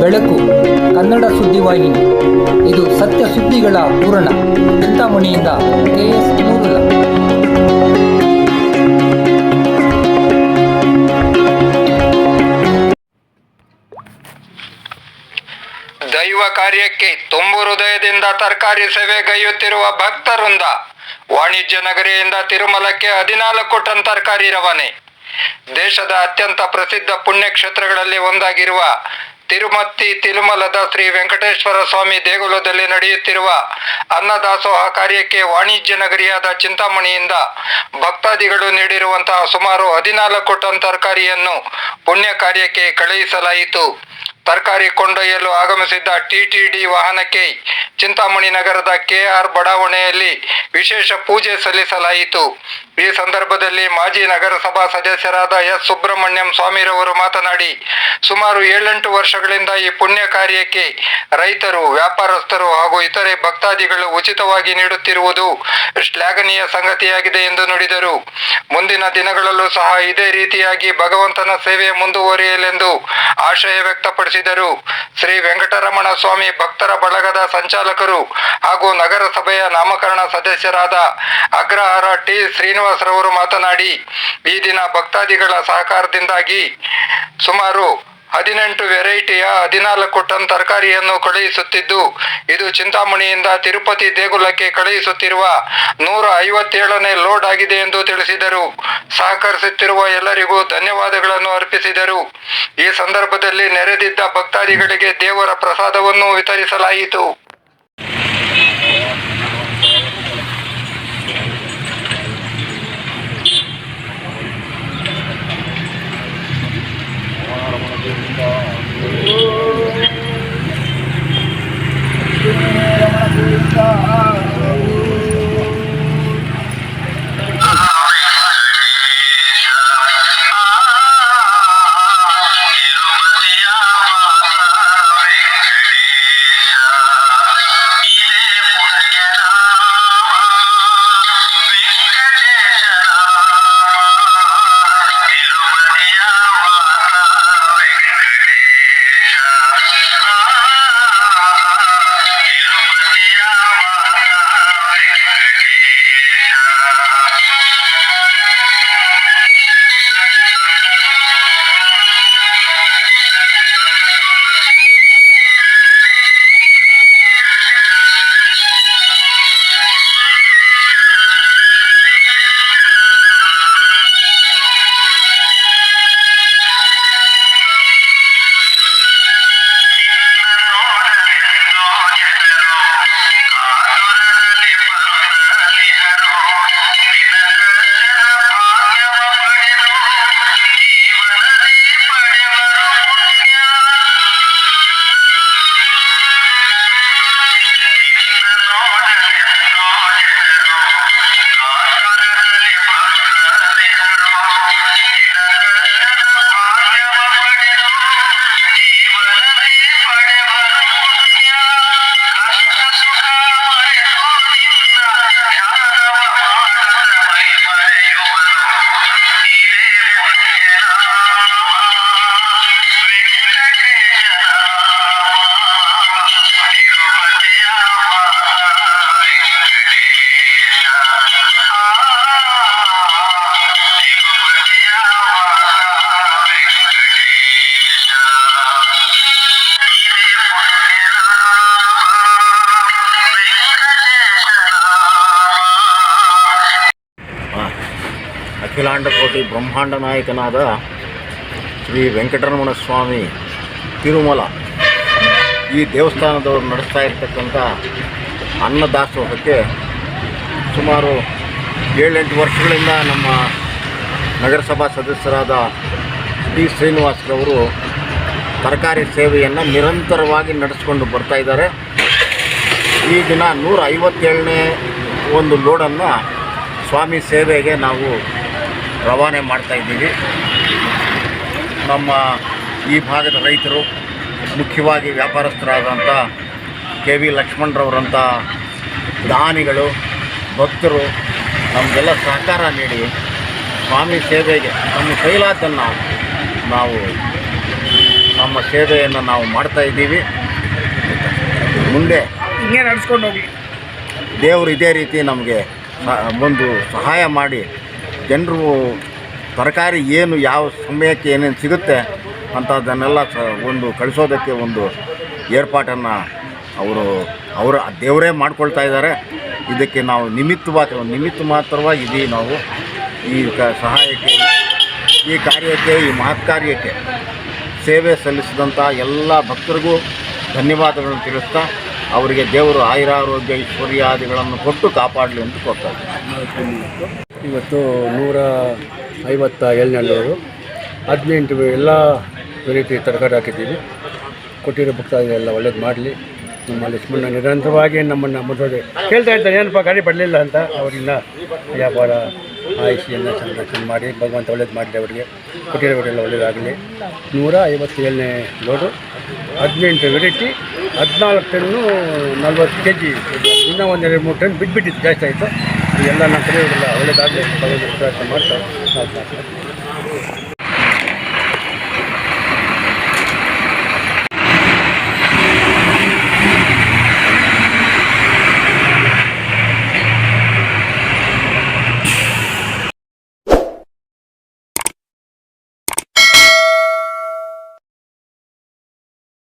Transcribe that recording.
ಬೆಳಕು, ಕನ್ನಡ ಸುದ್ದಿವಾಹಿನಿ. ಇದು ಸತ್ಯ ಸುದ್ದಿಗಳ ಪೂರಣ. ಚಿಂತಾಮಣಿಯಿಂದ ಕೆ ಎಸ್ ನೂರುಲ್ಲ ದೈವ ಕಾರ್ಯಕ್ಕೆ ತುಂಬು ಹೃದಯದಿಂದ ತರಕಾರಿ ಸೇವೆಗೈಯುತ್ತಿರುವ ಭಕ್ತರುಂದ ವಾಣಿಜ್ಯ ನಗರಿಯಿಂದ ತಿರುಮಲಕ್ಕೆ ಹದಿನಾಲ್ಕು ಟನ್ ತರಕಾರಿ ರವಾನೆ. ದೇಶದ ಅತ್ಯಂತ ಪ್ರಸಿದ್ಧ ಪುಣ್ಯಕ್ಷೇತ್ರಗಳಲ್ಲಿ ಒಂದಾಗಿರುವ ತಿರುಮತ್ತಿ ತಿರುಮಲದ ಶ್ರೀ ವೆಂಕಟೇಶ್ವರ ಸ್ವಾಮಿ ದೇಗುಲದಲ್ಲಿ ನಡೆಯುತ್ತಿರುವ ಅನ್ನದಾಸೋಹ ಕಾರ್ಯಕ್ಕೆ ವಾಣಿಜ್ಯ ನಗರಿಯಾದ ಚಿಂತಾಮಣಿಯಿಂದ ಭಕ್ತಾದಿಗಳು ನೀಡಿರುವಂತಹ ಸುಮಾರು ಹದಿನಾಲ್ಕು ಟನ್ ತರಕಾರಿಯನ್ನು ಪುಣ್ಯ ಕಾರ್ಯಕ್ಕೆ ಕಳುಹಿಸಲಾಯಿತು. ತರಕಾರಿ ಕೊಂಡೊಯ್ಯಲು ಆಗಮಿಸಿದ್ದ ಟಿಟಿಡಿ ವಾಹನಕ್ಕೆ ಚಿಂತಾಮಣಿ ನಗರದ ಕೆಆರ್ ಬಡಾವಣೆಯಲ್ಲಿ ವಿಶೇಷ ಪೂಜೆ ಸಲ್ಲಿಸಲಾಯಿತು. ಈ ಸಂದರ್ಭದಲ್ಲಿ ಮಾಜಿ ನಗರಸಭಾ ಸದಸ್ಯರಾದ ಎಸ್. ಸುಬ್ರಹ್ಮಣ್ಯಂ ಸ್ವಾಮಿರವರು ಮಾತನಾಡಿ, ಸುಮಾರು ಏಳೆಂಟು ವರ್ಷಗಳಿಂದ ಈ ಪುಣ್ಯ ಕಾರ್ಯಕ್ಕೆ ರೈತರು, ವ್ಯಾಪಾರಸ್ಥರು ಹಾಗೂ ಇತರೆ ಭಕ್ತಾದಿಗಳು ಉಚಿತವಾಗಿ ನೀಡುತ್ತಿರುವುದು ಶ್ಲಾಘನೀಯ ಸಂಗತಿಯಾಗಿದೆ ಎಂದು ನುಡಿದರು. ಮುಂದಿನ ದಿನಗಳಲ್ಲೂ ಸಹ ಇದೇ ರೀತಿಯಾಗಿ ಭಗವಂತನ ಸೇವೆ ಮುಂದುವರಿಯಲೆಂದು ಆಶಯ ವ್ಯಕ್ತಪಡಿಸಿದರು. ಶ್ರೀ ವೆಂಕಟರಮಣ ಸ್ವಾಮಿ ಭಕ್ತರ ಬಳಗದ ಸಂಚಾಲಕರು ಹಾಗೂ ನಗರಸಭೆಯ ನಾಮಕರಣ ಸದಸ್ಯರಾದ ಅಗ್ರಹಾರ ಟಿ. ಶ್ರೀನಿವಾಸರವರು ಮಾತನಾಡಿ, ಈ ದಿನ ಭಕ್ತಾದಿಗಳ ಸಹಕಾರದಿಂದಾಗಿ ಸುಮಾರು ಹದಿನೆಂಟು ವೆರೈಟಿಯ ಹದಿನಾಲ್ಕು ಟನ್ ತರಕಾರಿಯನ್ನು ಕಳುಹಿಸುತ್ತಿದ್ದು, ಇದು ಚಿಂತಾಮಣಿಯಿಂದ ತಿರುಪತಿ ದೇಗುಲಕ್ಕೆ ಕಳುಹಿಸುತ್ತಿರುವ ನೂರ ಐವತ್ತೇಳನೇ ಲೋಡ್ ಆಗಿದೆ ಎಂದು ತಿಳಿಸಿದರು. ಸಹಕರಿಸುತ್ತಿರುವ ಎಲ್ಲರಿಗೂ ಧನ್ಯವಾದಗಳನ್ನು ಅರ್ಪಿಸಿದರು. ಈ ಸಂದರ್ಭದಲ್ಲಿ ನೆರೆದಿದ್ದ ಭಕ್ತಾದಿಗಳಿಗೆ ದೇವರ ಪ್ರಸಾದವನ್ನು ವಿತರಿಸಲಾಯಿತು. ah, ah. ಕೋಟಿ ಬ್ರಹ್ಮಾಂಡ ನಾಯಕನಾದ ಶ್ರೀ ವೆಂಕಟರಮಣ ಸ್ವಾಮಿ ತಿರುಮಲ. ಈ ದೇವಸ್ಥಾನದವರು ನಡೆಸ್ತಾ ಇರ್ತಕ್ಕಂಥ ಅನ್ನದಾಸೋಹಕ್ಕೆ ಸುಮಾರು ಏಳೆಂಟು ವರ್ಷಗಳಿಂದ ನಮ್ಮ ನಗರಸಭಾ ಸದಸ್ಯರಾದ ಟಿ ಶ್ರೀನಿವಾಸರವರು ತರಕಾರಿ ಸೇವೆಯನ್ನು ನಿರಂತರವಾಗಿ ನಡೆಸ್ಕೊಂಡು ಬರ್ತಾ ಇದ್ದಾರೆ. ಈ ದಿನ ನೂರ ಐವತ್ತೇಳನೇ ಒಂದು ಲೋಡನ್ನು ಸ್ವಾಮಿ ಸೇವೆಗೆ ನಾವು ರವಾನೆ ಮಾಡ್ತಾ ಇದ್ದೀವಿ. ನಮ್ಮ ಈ ಭಾಗದ ರೈತರು ಮುಖ್ಯವಾಗಿ ವ್ಯಾಪಾರಸ್ಥರಾದಂಥ ಕೆ ವಿ ಲಕ್ಷ್ಮಣರವರಂಥ ದಾನಿಗಳು ಭಕ್ತರು ನಮಗೆಲ್ಲ ಸಹಕಾರ ನೀಡಿ ಸ್ವಾಮಿ ಸೇವೆಗೆ ನಮ್ಮ ಕೈಲಾದ್ದನ್ನು ನಾವು ನಮ್ಮ ಸೇವೆಯನ್ನು ನಾವು ಮಾಡ್ತಾ ಇದ್ದೀವಿ. ಮುಂದೆ ಹಿಂಗೆ ನಡೆಸ್ಕೊಂಡು ಹೋಗಿ ದೇವರು ಇದೇ ರೀತಿ ನಮಗೆ ಒಂದು ಸಹಾಯ ಮಾಡಿ ಜನರು ತರಕಾರಿ ಏನು ಯಾವ ಸಮಯಕ್ಕೆ ಏನೇನು ಸಿಗುತ್ತೆ ಅಂಥದ್ದನ್ನೆಲ್ಲ ಸ ಒಂದು ಕಳಿಸೋದಕ್ಕೆ ಒಂದು ಏರ್ಪಾಟನ್ನು ಅವರು, ಅವರ ದೇವರೇ ಮಾಡ್ಕೊಳ್ತಾ ಇದ್ದಾರೆ. ಇದಕ್ಕೆ ನಾವು ನಿಮಿತ್ತವಾಗಿ ನಿಮಿತ್ತ ಮಾತ್ರವಾಗಿ ಇದೀವಿ ನಾವು. ಈ ಕ ಸಹಾಯಕ್ಕೆ, ಈ ಕಾರ್ಯಕ್ಕೆ, ಈ ಮಹತ್ ಕಾರ್ಯಕ್ಕೆ ಸೇವೆ ಸಲ್ಲಿಸಿದಂಥ ಎಲ್ಲ ಭಕ್ತರಿಗೂ ಧನ್ಯವಾದಗಳನ್ನು ತಿಳಿಸ್ತಾ ಅವರಿಗೆ ದೇವರು ಆಯುರಾರೋಗ್ಯ ಐಶ್ವರ್ಯಾದಿಗಳನ್ನು ಕೊಟ್ಟು ಕಾಪಾಡಲಿ ಅಂತ ಕೊಡ್ತಾ ಇದ್ದೀನಿ. ಇವತ್ತು ನೂರ ಐವತ್ತ ಏಳನೇವರು ಹದಿನೆಂಟು ಎಲ್ಲ ವೆರೈಟಿ ತರಕಾರಿ ಹಾಕಿದ್ದೀವಿ. ಕೊಟ್ಟಿರೋ ಭಕ್ತಾದಿಗಳೆಲ್ಲ ಒಳ್ಳೇದು ಮಾಡಲಿ. ನಮ್ಮ ಲಕ್ಷ್ಮಣ ನಿರಂತರವಾಗಿ ನಮ್ಮನ್ನು ಮುಂದುವರೆ ಕೇಳ್ತಾ ಇದ್ದಾರೆ ಏನಪ್ಪ ಗಾಡಿ ಬರಲಿಲ್ಲ ಅಂತ. ಅವರಿಂದ ವ್ಯಾಪಾರ ಆಯುಷಿಯನ್ನು ಸಂರಕ್ಷಣೆ ಮಾಡಿ, ಭಗವಂತ ಒಳ್ಳೇದು ಮಾಡಿದೆ ಅವರಿಗೆ. ಕೊಟ್ಟಿರೋವರೆಲ್ಲ ಒಳ್ಳೇದಾಗಲಿ. ನೂರ ಐವತ್ತೇಳನೇ ಲೋಡು, ಹದಿನೆಂಟು ವೆರೈಟಿ ಹದಿನಾಲ್ಕು ಟನ್ನು ನಲ್ವತ್ತು ಕೆ ಜಿ ಇನ್ನೂ ಒಂದೆರಡು ಮೂರು ಟನ್ ಬಿಟ್ಬಿಟ್ಟಿತ್ತು ಜಾಸ್ತಿ ಆಯಿತು. ಎಲ್ಲ ನಮ್ಮ ಕಡೆಯವರೆಲ್ಲ ಒಳ್ಳೆಯದಾಗಲಿ ಪ್ರಯತ್ನ ಮಾಡ್ತಾ